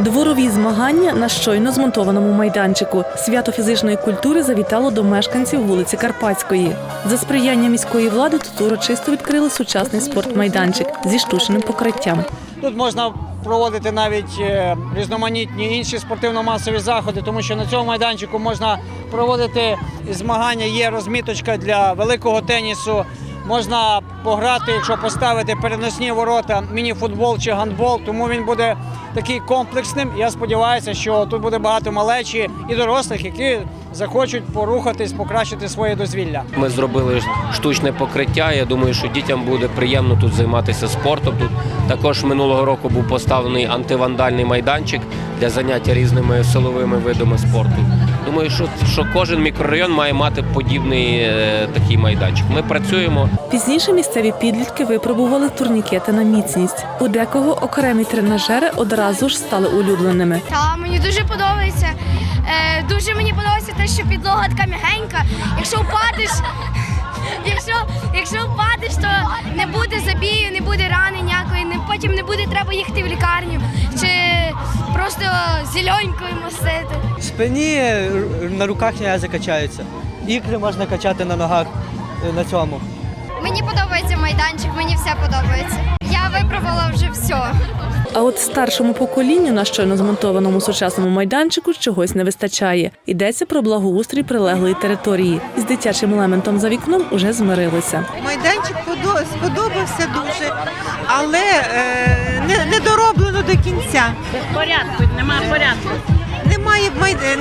Дворові змагання на щойно змонтованому майданчику. Свято фізичної культури завітало до мешканців вулиці Карпатської. За сприяння міської влади тут урочисто відкрили сучасний спортмайданчик зі штучним покриттям. Тут можна проводити навіть е, різноманітні інші спортивно-масові заходи, тому що на цьому майданчику можна проводити змагання. Є розміточка для великого тенісу. Можна пограти, якщо поставити переносні ворота, міні-футбол чи гандбол. Тому він буде такий комплексним. Я сподіваюся, що тут буде багато малечі і дорослих, які захочуть порухатись, покращити своє дозвілля. Ми зробили штучне покриття. Я думаю, що дітям буде приємно тут займатися спортом. Тут також минулого року був поставлений антивандальний майданчик для заняття різними силовими видами спорту. Думаю, що, що кожен мікрорайон має мати подібний е, такий майданчик. Ми працюємо. Пізніше місцеві підлітки випробували турнікети на міцність. У декого окремі тренажери одразу ж стали улюбленими. Та мені дуже подобається. Е, дуже мені подобається те, що підлога така м'ягенька. Якщо впадеш, якщо, якщо впадеш, то не буде забію, не буде рани ніякої, не, потім не буде треба їхати в лікарню чи просто зеленькою мастити. Спині е, на руках м'язи качаються. Ікри можна качати на ногах е, на цьому. Мені подобається майданчик, мені все подобається. Я випробувала вже все. А от старшому поколінню на щойно змонтованому сучасному майданчику чогось не вистачає. Йдеться про благоустрій прилеглої території. З дитячим елементом за вікном уже змирилися. Майданчик сподобався дуже, але кінця. порядку, немає порядку. Немає,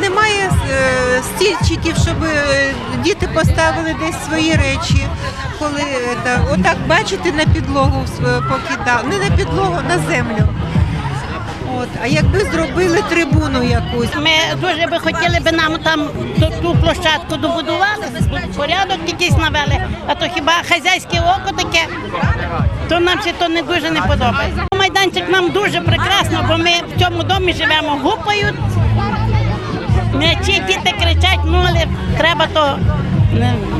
немає е, стільчиків, щоб е, діти поставили десь свої речі. Коли е, та, отак бачите на підлогу покидали, покидав, не на підлогу, на землю. От, а якби зробили трибуну якусь. Ми дуже би хотіли би нам там ту, площадку добудували, порядок якийсь навели, а то хіба хазяйське око таке, то нам ще то не дуже не подобається. Майданчик нам дуже прекрасно, бо ми в цьому домі живемо, гупають, м'ячі, діти кричать, ну але треба то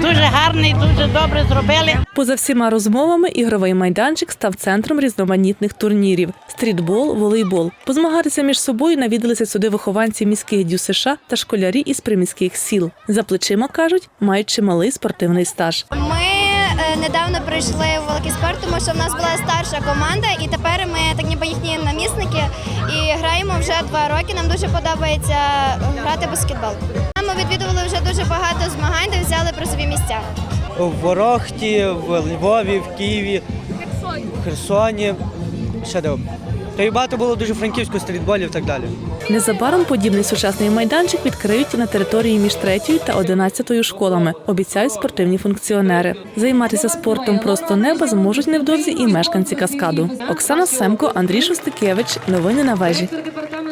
дуже гарний, дуже добре зробили. Поза всіма розмовами ігровий майданчик став центром різноманітних турнірів: стрітбол, волейбол. Позмагатися між собою навідалися сюди вихованці міських дю США та школярі із приміських сіл. За плечима кажуть, мають чималий спортивний стаж. Ми е, недавно прийшли в великий спорт, тому що в нас була старша команда, і тепер ми так ніби їхні намісники і граємо вже два роки. Нам дуже подобається грати баскетбол. Ми відвідували вже дуже багато змагань, де взяли призові місця. В Ворохті, в Львові, в Києві, в Херсоні. Ще де. Та й багато було дуже франківську стрітболів і так далі. Незабаром подібний сучасний майданчик відкриють на території між третьою та одинадцятою школами. Обіцяють спортивні функціонери. Займатися спортом просто неба зможуть невдовзі і мешканці каскаду. Оксана Семко, Андрій Шостикевич. Новини на вежі.